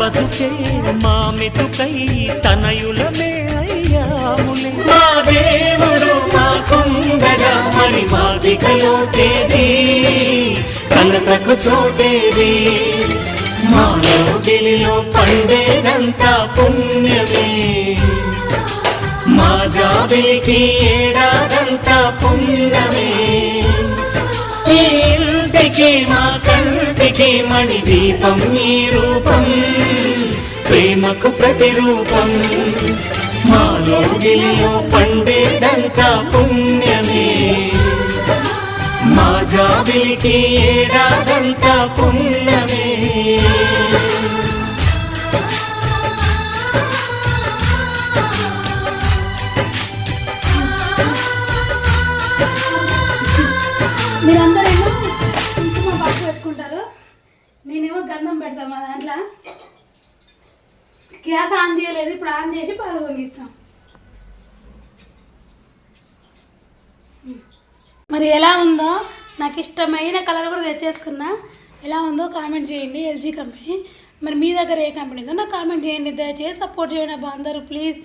బతుకే మా మెతుకై తనయులమే అయ్యాములే. మా దేవుడు మాకుండగా మరి మాదిక లోటేది కలతకు చోటేది. మాలో గిలిలో పండేదంతా పుణ్యమే. మా జాబిలికి ఏడాదంతా పుణ్యమే. ఇంటికి మా కంటికి మణి దీపం ఈ రూపం ప్రేమకు ప్రతిరూపం. మాలో గిలిలో పండేదంతా పుణ్యమే. మా జాబిలికి ఏడాదంతా పుణ్యమే. మీరందరేమో కుంకుమ పాట పెట్టుకుంటారు. నేనేమో గంధం పెడతాను మా దాంట్లో. గ్యాస్ ఆన్ చేయలేదు ఇప్పుడు ఆన్ చేసి పాలు మరి ఎలా ఉందో నాకు ఇష్టమైన కలర్ కూడా తెచ్చేసుకున్నా. ఎలా ఉందో కామెంట్ చేయండి ఎల్జీ కంపెనీ. మరి మీ దగ్గర ఏ కంపెనీ ఉందో నాకు కామెంట్ చేయండి దయచేసి సపోర్ట్ చేయండి అబ్బా అందరూ ప్లీజ్.